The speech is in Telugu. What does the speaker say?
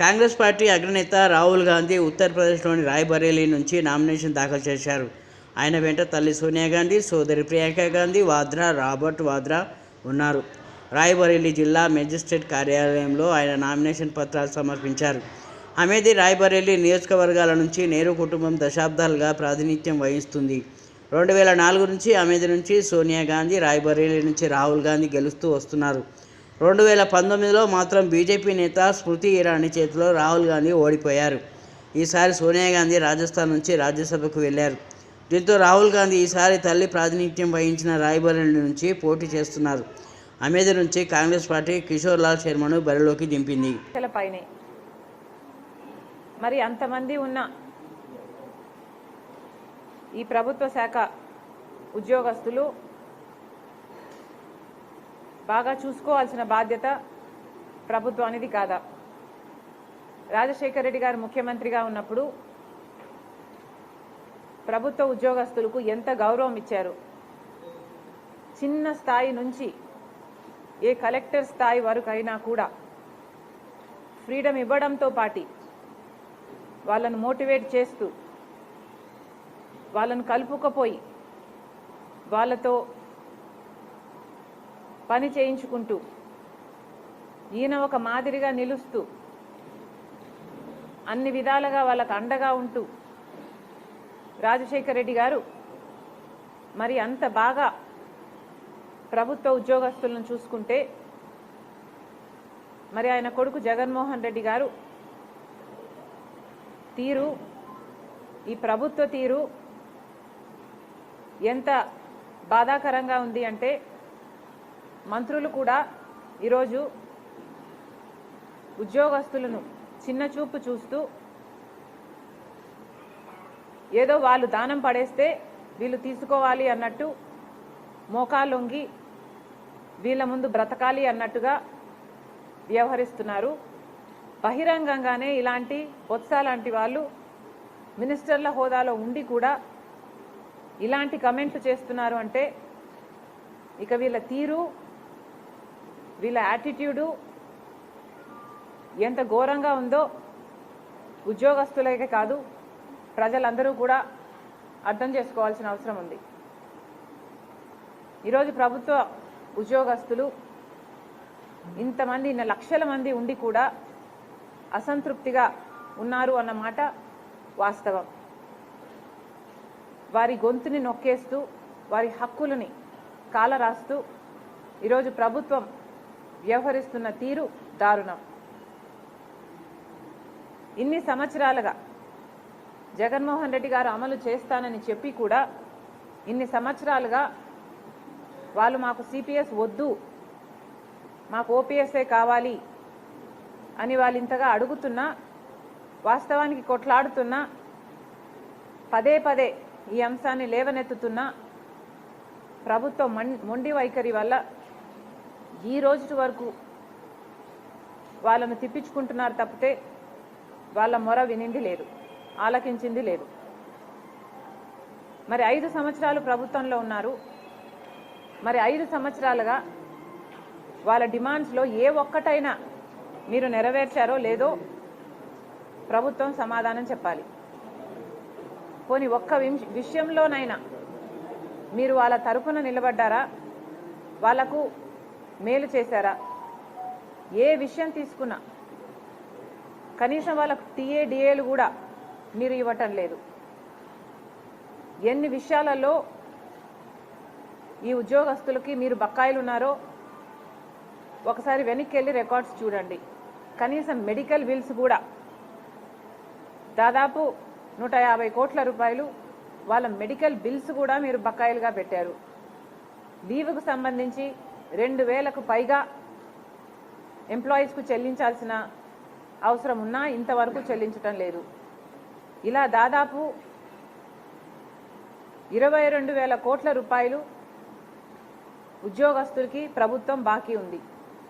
కాంగ్రెస్ పార్టీ అగ్రనేత రాహుల్ గాంధీ ఉత్తరప్రదేశ్లోని రాయ్బరేలీ నుంచి నామినేషన్ దాఖలు చేశారు. ఆయన వెంట తల్లి సోనియా గాంధీ సోదరి ప్రియాంక గాంధీ వాద్రా రాబర్ట్ వాద్రా ఉన్నారు. రాయ్బరేలీ జిల్లా మెజిస్ట్రేట్ కార్యాలయంలో ఆయన నామినేషన్ పత్రాలు సమర్పించారు. అమేది రాయ్బరేలీ నియోజకవర్గాల నుంచి నేరు కుటుంబం దశాబ్దాలుగా ప్రాతినిధ్యం వహిస్తుంది. రెండు వేల నాలుగు నుంచి అమేది నుంచి సోనియా గాంధీ రాయ్బరేలీ నుంచి రాహుల్ గాంధీ గెలుస్తూ వస్తున్నారు. రెండు వేల పంతొమ్మిదిలో మాత్రం బీజేపీ నేత స్మృతి ఇరానీ చేతిలో రాహుల్ గాంధీ ఓడిపోయారు. ఈసారి సోనియా గాంధీ రాజస్థాన్ నుంచి రాజ్యసభకు వెళ్ళారు. దీంతో రాహుల్ గాంధీ ఈసారి తల్లి ప్రాతినిధ్యం వహించిన రాయ్బరేలీ నుంచి పోటీ చేస్తున్నారు. అమేధి నుంచి కాంగ్రెస్ పార్టీ కిషోర్ లాల్ శర్మను బరిలోకి దింపింది. మరి అంతమంది ఉన్న ఈ ప్రభుత్వ శాఖ ఉద్యోగస్తులు బాగా చూసుకోవాల్సిన బాధ్యత ప్రభుత్వానిది కాదా? రాజశేఖర రెడ్డి గారు ముఖ్యమంత్రిగా ఉన్నప్పుడు ప్రభుత్వ ఉద్యోగస్తులకు ఎంత గౌరవం ఇచ్చారు? చిన్న స్థాయి నుంచి ఏ కలెక్టర్ స్థాయి వరకైనా కూడా ఫ్రీడమ్ ఇవ్వడంతో పాటి వాళ్ళను మోటివేట్ చేస్తూ వాళ్ళను కలుపుకపోయి వాళ్ళతో పని చేయించుకుంటూ ఈయన ఒక మాదిరిగా నిలుస్తూ అన్ని విధాలుగా వాళ్ళకు అండగా ఉంటూ రాజశేఖర రెడ్డి గారు మరి అంత బాగా ప్రభుత్వ ఉద్యోగస్తులను చూసుకుంటే మరి ఆయన కొడుకు జగన్మోహన్ రెడ్డి గారు తీరు ఈ ప్రభుత్వ తీరు ఎంత బాధాకరంగా ఉంది అంటే మంత్రులు కూడా ఈరోజు ఉద్యోగస్తులను చిన్న చూపు చూస్తూ ఏదో వాళ్ళు దానం పడేస్తే వీళ్ళు తీసుకోవాలి అన్నట్టు మోకాలొంగి వీళ్ళ ముందు బ్రతకాలి అన్నట్టుగా వ్యవహరిస్తున్నారు. బహిరంగంగానే ఇలాంటి బొత్స లాంటి వాళ్ళు మినిస్టర్ల హోదాలో ఉండి కూడా ఇలాంటి కమెంట్లు చేస్తున్నారు అంటే ఇక వీళ్ళ తీరు వీళ్ళ యాటిట్యూడు ఎంత ఘోరంగా ఉందో ఉద్యోగస్తులకే కాదు ప్రజలందరూ కూడా అర్థం చేసుకోవాల్సిన అవసరం ఉంది. ఈరోజు ప్రభుత్వ ఉద్యోగస్తులు ఇంతమంది ఇన్ని లక్షల మంది ఉండి కూడా అసంతృప్తిగా ఉన్నారు అన్నమాట వాస్తవం. వారి గొంతుని నొక్కేస్తూ వారి హక్కులని కాలరాస్తూ ఈరోజు ప్రభుత్వం వ్యవహరిస్తున్న తీరు దారుణం. ఇన్ని సంవత్సరాలుగా జగన్మోహన్ రెడ్డి గారు అమలు చేస్తానని చెప్పి కూడా ఇన్ని సంవత్సరాలుగా వాళ్ళు మాకు సిపిఎస్ వద్దు మాకు ఓపీఎస్ఏ కావాలి అని వాళ్ళు ఇంతగా అడుగుతున్నా వాస్తవానికి కొట్లాడుతున్నా పదే పదే ఈ అంశాన్ని లేవనెత్తుతున్నా ప్రభుత్వం మొండి వైఖరి వల్ల ఈ రోజు వరకు వాళ్ళను తిప్పించుకుంటున్నారు తప్పితే వాళ్ళ మొర వినింది లేదు ఆలకించింది లేదు. మరి ఐదు సంవత్సరాలు ప్రభుత్వంలో ఉన్నారు. మరి ఐదు సంవత్సరాలుగా వాళ్ళ డిమాండ్స్లో ఏ ఒక్కటైనా మీరు నెరవేర్చారో లేదో ప్రభుత్వం సమాధానం చెప్పాలి. పోనీ ఒక్క విషయంలోనైనా మీరు వాళ్ళ తరపున నిలబడ్డారా? వాళ్ళకు మేలు చేశారా? ఏ విషయం తీసుకున్నా కనీసం వాళ్ళకు టీఏడిఏలు కూడా మీరు ఇవ్వటం లేదు. ఎన్ని విషయాలలో ఈ ఉద్యోగస్తులకి మీరు బకాయిలు ఉన్నారో ఒకసారి వెనక్కి వెళ్ళి రికార్డ్స్ చూడండి. కనీసం మెడికల్ బిల్స్ కూడా దాదాపు నూట యాభై కోట్ల రూపాయలు వాళ్ళ మెడికల్ బిల్స్ కూడా మీరు బకాయిలుగా పెట్టారు. లీవ్కు సంబంధించి రెండు వేలకు పైగా ఎంప్లాయీస్కు చెల్లించాల్సిన అవసరం ఉన్నా ఇంతవరకు చెల్లించటం లేదు. ఇలా దాదాపు ఇరవై రెండు వేల కోట్ల రూపాయలు ఉద్యోగస్తులకి ప్రభుత్వం బాకీ ఉంది.